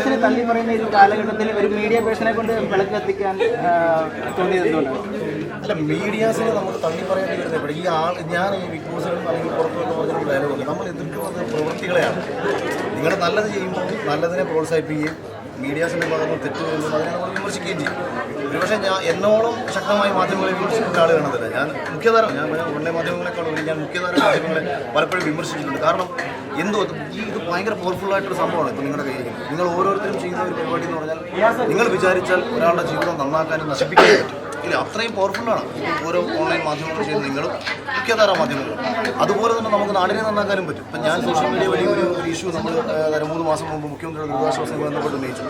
മീഡിയാസിനെ തള്ളി പറയുന്ന ഈ കാലഘട്ടത്തിൽ ഒരു മീഡിയ പേഴ്സണെ കൊണ്ട് വിളക്ക് കത്തിക്കാൻ ആ, തോന്നിയത് എന്തുകൊണ്ടാണ് അല്ല മീഡിയാസിനെ നമുക്ക് തള്ളി വരുന്നത് ഇവിടെ ഈ ആൾ ഞാൻ ഈ ബിഗ് ബോസുകൾ അല്ലെങ്കിൽ പുറത്തുനിന്ന് പറഞ്ഞ ഡയലോഗ് നമ്മൾ എതിർക്കുന്നത് പ്രവൃത്തികളെയാണ്. നിങ്ങൾ നല്ലത് ചെയ്യുമ്പോൾ നല്ലതിനെ പ്രോത്സാഹിപ്പിക്കുകയും മീഡിയാസിന്റെ ഭാഗത്ത് തെറ്റ് വരുമ്പോൾ അതിനെ നമ്മൾ വിമർശിക്കുകയും ചെയ്യും. ഒരുപക്ഷെ ഞാൻ എന്നോളം ശക്തമായ മാധ്യമങ്ങളെ വിമർശിക്കുന്ന ആൾ കാണത്തില്ല ഞാൻ മുഖ്യധാര ഞാൻ ഓൺലൈൻ മാധ്യമങ്ങളെക്കാൾ ഉപരി ഞാൻ മുഖ്യധാര മാധ്യമങ്ങളെ പലപ്പോഴും വിമർശിച്ചിട്ടുണ്ട്. കാരണം എന്തോ ഈ ഇത് ഭയങ്കര പവർഫുൾ ആയിട്ടൊരു സംഭവമാണ് ഇപ്പോൾ നിങ്ങളുടെ കയ്യിൽ നിങ്ങൾ ഓരോരുത്തരും ചെയ്യുന്ന ഒരു പരിപാടി എന്ന് പറഞ്ഞാൽ നിങ്ങൾ വിചാരിച്ചാൽ ഒരാളുടെ ജീവിതം നന്നാക്കാനും നശിപ്പിക്കാനും പറ്റും. ഇല്ല അത്രയും ആണ്. ഓരോ ഓൺലൈൻ മാധ്യമങ്ങൾ ചെയ്യുന്ന നിങ്ങളും മുഖ്യധാര മാധ്യമങ്ങളും. അതുപോലെ തന്നെ നമുക്ക് നാടിനെ നന്നാക്കാനും പറ്റും. ഇപ്പം ഞാൻ സോഷ്യൽ മീഡിയ വഴി ഒരു ഇഷ്യൂ നമ്മൾ മൂന്ന് മാസം മുമ്പ് മുഖ്യമന്ത്രിയുടെ ദുരിതാശ്വാസം ബന്ധപ്പെട്ട് ഉന്നയിച്ചു.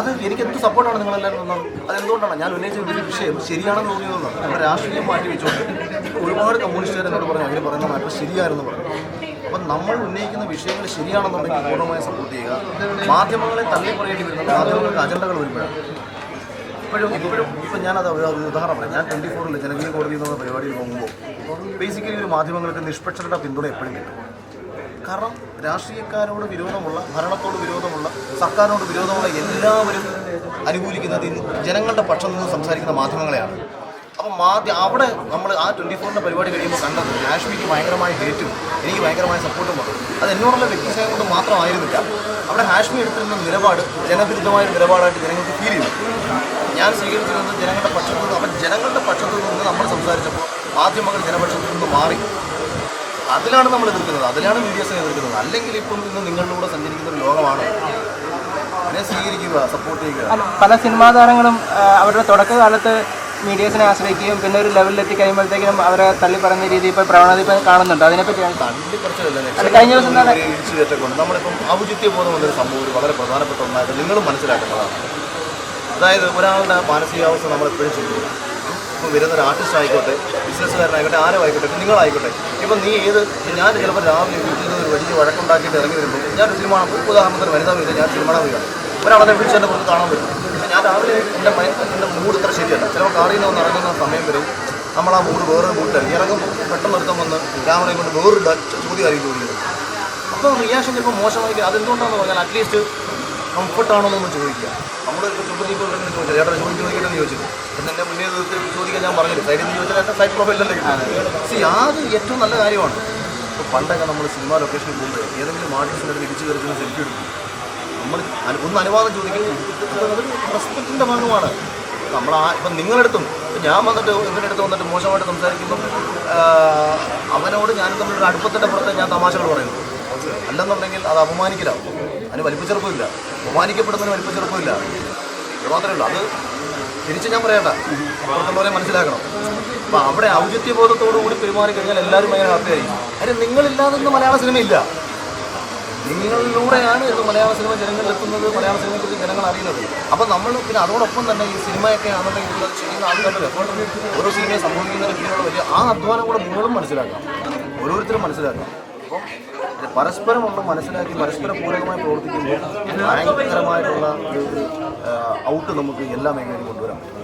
അത് എനിക്ക് എന്ത് സപ്പോർട്ടാണ് നിങ്ങളെല്ലാവരും തന്നത് അതെന്തുകൊണ്ടാണ്? ഞാൻ ഉന്നയിച്ച ഒരു വിഷയം ശരിയാണെന്ന് തോന്നിയതെന്നാണ് നമ്മുടെ രാഷ്ട്രീയം മാറ്റി വെച്ചുകൊണ്ട് ഒരുപാട് കമ്മ്യൂണിസ്റ്റുകാർ എന്നോട് പറഞ്ഞു അവർ പറയുന്ന മാറ്റം ശരിയായിരുന്നു പറഞ്ഞു. അപ്പം നമ്മൾ ഉന്നയിക്കുന്ന വിഷയങ്ങൾ ശരിയാണെന്നുണ്ടെങ്കിൽ പൂർണമായി സപ്പോർട്ട് ചെയ്യുക. മാധ്യമങ്ങളെ തള്ളി പറയേണ്ടി വരുന്നത് മാധ്യമങ്ങൾക്ക് അജണ്ടകൾ വരുമ്പോഴാണ്. ഇപ്പോഴും ഇപ്പോഴും ഇപ്പം ഞാനത് ഉദാഹരണം പറയാം. ഞാൻ ട്വന്റി ഫോറിൽ ജനകീയ കോടതി എന്ന പരിപാടിയിൽ പോകുമ്പോൾ ബേസിക്കലി ഒരു മാധ്യമങ്ങൾക്ക് നിഷ്പക്ഷരുടെ പിന്തുണ എപ്പോഴും കിട്ടും. കാരണം രാഷ്ട്രീയക്കാരോട് വിരോധമുള്ള ഭരണത്തോട് വിരോധമുള്ള സർക്കാരിനോട് വിരോധമുള്ള എല്ലാവരും അനുകൂലിക്കുന്നത് ജനങ്ങളുടെ പക്ഷം നിന്ന് സംസാരിക്കുന്ന മാധ്യമങ്ങളെയാണ്. അപ്പം മാധ്യ അവിടെ നമ്മൾ ആ ട്വന്റി ഫോറിന്റെ പരിപാടി കഴിയുമ്പോൾ കണ്ടത് കാശ്മീരിക്ക് ഭയങ്കരമായ ഹേറ്റും എനിക്ക് ഭയങ്കരമായ സപ്പോർട്ടും വന്നു. അത് എന്നോടുള്ള വ്യക്തിസ്നേഹം കൊണ്ട് മാത്രമായിരുന്നില്ല. അവിടെ ഹാഷ്മി എടുത്തിരുന്ന നിലപാട് ജനവിരുദ്ധമായ നിലപാടായിട്ട് ജനങ്ങൾക്ക് ഫീൽ ചെയ്തു. ഞാൻ സ്വീകരിച്ചിരുന്നത് ജനങ്ങളുടെ പക്ഷത്തു നിന്ന് അപ്പം ജനങ്ങളുടെ പക്ഷത്തു നിന്ന് നമ്മൾ സംസാരിച്ചപ്പോൾ മാധ്യമങ്ങൾ ജനപക്ഷത്തു നിന്ന് മാറി. അതിലാണ് നമ്മൾ എതിർക്കുന്നത് അതിലാണ് മീഡിയസിനെ എതിർക്കുന്നത്. അല്ലെങ്കിൽ ഇപ്പം ഇന്ന് നിങ്ങളിലൂടെ സഞ്ചരിക്കുന്ന ഒരു ലോകമാണ്. അതിനെ സ്വീകരിക്കുക സപ്പോർട്ട് ചെയ്യുക. പല സിനിമാ താരങ്ങളും അവരുടെ തുടക്കകാലത്ത് മീഡിയസിനെ ആശ്രയിക്കുകയും പിന്നെ ഒരു ലെവലിലെത്തി കഴിയുമ്പോഴത്തേക്കും അവരെ തള്ളി പറയുന്ന രീതി ഇപ്പോൾ പ്രവണത ഇപ്പം കാണുന്നുണ്ട്. അതിനെപ്പറ്റിയാണ് കഴിഞ്ഞ ദിവസം തന്നെ നമ്മളിപ്പം ഔചിത്യ ബോധം എന്നൊരു സംഭവം വളരെ പ്രധാനപ്പെട്ട ഒന്നായിട്ട് നിങ്ങളും മനസ്സിലാക്കേണ്ടതാണ്. അതായത് ഒരാളുടെ മാനസികാവസ്ഥ നമ്മൾ എപ്പോഴും ചിന്തിക്കും. ഇപ്പം വരുന്ന ഒരു ആർട്ടിസ്റ്റ് ആയിക്കോട്ടെ ബിസിനസ്സുകാരനായിക്കോട്ടെ ആരും ആയിക്കോട്ടെ നിങ്ങളായിക്കോട്ടെ. ഇപ്പം നീ ഏത് ഞാൻ ചിലപ്പോൾ രാവിലെ വീട്ടിൽ നിന്ന് ഒരു വലിയ വഴക്കുണ്ടാക്കിയിട്ട് ഇറങ്ങി വരുമ്പോൾ ഞാൻ ഒരു സിനിമ ഉദാഹരണത്തിന് വനിതാ വീട്ടിൽ ഞാൻ സിനിമ വീടാണ് ഒരാളെ വിളിച്ച് എന്റെ പുറത്ത് കാണാൻ പറ്റും. പക്ഷേ ഞാൻ രാവിലെ എന്റെ എന്റെ മൂഡ് ഇത്ര ശരിയല്ല. ചിലപ്പോൾ കാറിൽ നിന്ന് ഇറങ്ങുന്ന സമയം വരെ നമ്മൾ ആ മൂഡ് വേറൊരു മൂഡിലായി ഇറങ്ങുമ്പോൾ പെട്ടെന്ന് ഒരുത്തം വന്ന് ക്യാമറയും കൊണ്ട് വേറൊരു ചോദ്യമായിരിക്കും ചോദിക്കുന്നത് അപ്പോൾ റിയാക്ഷൻ ചിലപ്പോൾ മോശമായിരിക്കും. അതെന്തുകൊണ്ടാണെന്ന് പറഞ്ഞാൽ അറ്റ്ലീസ്റ്റ് കംഫർട്ടാണോ എന്നൊന്ന് ചോദിക്കുക. നമ്മൾ ഇപ്പോൾ ചുമരിപ്പോൾ ചോദിച്ചത് ചേട്ടൻ ചോദിച്ചു ചോദിക്കണമെന്ന് ചോദിച്ചത് പിന്നെ എന്നെ മുന്നേ ചോദിക്കാൻ ഞാൻ പറഞ്ഞില്ല. സൈഡിൽ നിന്ന് ചോദിച്ചാൽ എന്റെ സൈഡ് പ്രൊഫൈലല്ലേ സി അത് ഏറ്റവും നല്ല കാര്യമാണ്. ഇപ്പോൾ പണ്ടൊക്കെ നമ്മൾ സിനിമ ലൊക്കേഷനിൽ പോകുമ്പോൾ ഏതെങ്കിലും ആർട്ടിസ്റ്റിന്റെ അത് ഇടിച്ചു കയറുന്ന സെൽഫി എടുക്കും. നമ്മൾ ഒന്ന് അനുവാദം ചോദിക്കുന്നത് അത് റെസ്പെക്റ്റിന്റെ ഭാഗമാണ്. നമ്മൾ ആ ഇപ്പം നിങ്ങളെടുത്തും ഇപ്പം ഞാൻ വന്നിട്ട് ഇവരുടെ അടുത്ത് വന്നിട്ട് മോശമായിട്ട് സംസാരിക്കുമ്പം അവനോട് ഞാൻ തമ്മിലൊരു അടുപ്പത്തിന്റെ പുറത്ത് ഞാൻ തമാശകൾ പറയുന്നു. അല്ലെന്നുണ്ടെങ്കിൽ അത് അപമാനിക്കലാവും. അതിന് വലിപ്പച്ചെറുപ്പമില്ല ബഹുമാനിക്കപ്പെടുന്നതിന് വലിപ്പച്ചെറുപ്പമില്ല ഇത് മാത്രമേ ഉള്ളൂ. അത് തിരിച്ച് ഞാൻ പറയണ്ട. അപ്പുറത്തുള്ളവരെ മനസ്സിലാക്കണം. അപ്പം അവിടെ ഔചിത്യബോധത്തോടു കൂടി പെരുമാറി കഴിഞ്ഞാൽ എല്ലാവരും ഭയങ്കര ഹാപ്പിയായി അതിന് നിങ്ങളില്ലാതെന്ന് മലയാള സിനിമയില്ല. നിങ്ങളിലൂടെയാണ് ഇത് മലയാള സിനിമ ജനങ്ങളിലെത്തുന്നത് മലയാള സിനിമയെക്കുറിച്ച് ജനങ്ങൾ അറിയുന്നത്. അപ്പോൾ നമ്മൾ പിന്നെ അതോടൊപ്പം തന്നെ ഈ സിനിമയൊക്കെ ആണെന്നുണ്ടെങ്കിൽ ചെയ്യുന്ന ആൾക്കാരുടെ എഫേർട്ട് ഓരോ സിനിമയെ പിന്നിലുള്ള വലിയ ആ അധ്വാനം കൂടെ നിങ്ങളും മനസ്സിലാക്കാം ഓരോരുത്തരും മനസ്സിലാക്കാം മനസ്സിലാക്കണം അപ്പം നമ്മൾ മനസ്സിലാക്കി പരസ്പര പൂരകമായി പ്രവർത്തിക്കുമ്പോൾ ഭയങ്കരമായിട്ടുള്ള ഒരു ഔട്ട് നമുക്ക് എല്ലാ മേഖലയിലും കൊണ്ടുവരാൻ പറ്റും.